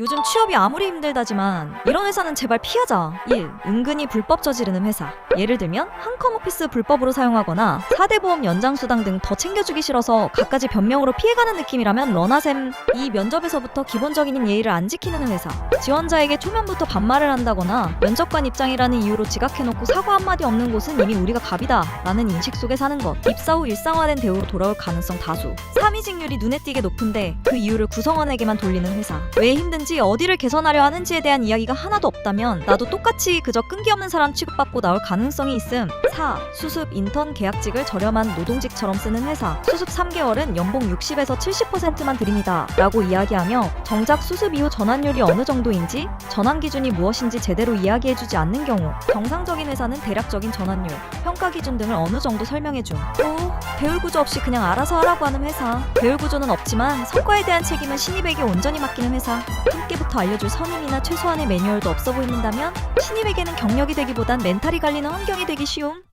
요즘 취업이 아무리 힘들다지만 이런 회사는 제발 피하자. 1. 은근히 불법 저지르는 회사. 예를 들면 한컴 오피스 불법으로 사용하거나 4대 보험 연장 수당 등 더 챙겨주기 싫어서 갖가지 변명으로 피해가는 느낌이라면 러나셈. 2. 면접에서부터 기본적인 예의를 안 지키는 회사. 지원자에게 초면부터 반말을 한다거나 면접관 입장이라는 이유로 지각해놓고 사과 한마디 없는 곳은 이미 우리가 갑이다 라는 인식 속에 사는 것. 입사 후 일상화된 대우로 돌아올 가능성 다수. 3. 이직률이 눈에 띄게 높은데 그 이유를 구성원에게만 돌리는 회사. 왜 힘든 지 어디를 개선하려 하는지에 대한 이야기가 하나도 없다면 나도 똑같이 그저 끈기 없는 사람 취급받고 나올 가능성이 있음. 4. 수습 인턴 계약직을 저렴한 노동직처럼 쓰는 회사. 수습 3개월은 연봉 60에서 70%만 드립니다. 라고 이야기하며 정작 수습 이후 전환율이 어느 정도인지 전환 기준이 무엇인지 제대로 이야기해주지 않는 경우 정상적인 회사는 대략적인 전환율, 평가 기준 등을 어느 정도 설명해줌. 또 배울 구조 없이 그냥 알아서 하라고 하는 회사. 배울 구조는 없지만 성과에 대한 책임은 신입에게 온전히 맡기는 회사. 함께부터 알려줄 선임이나 최소한의 매뉴얼도 없어 보인다면 신입에게는 경력이 되기보단 멘탈이 갈리는 환경이 되기 쉬움.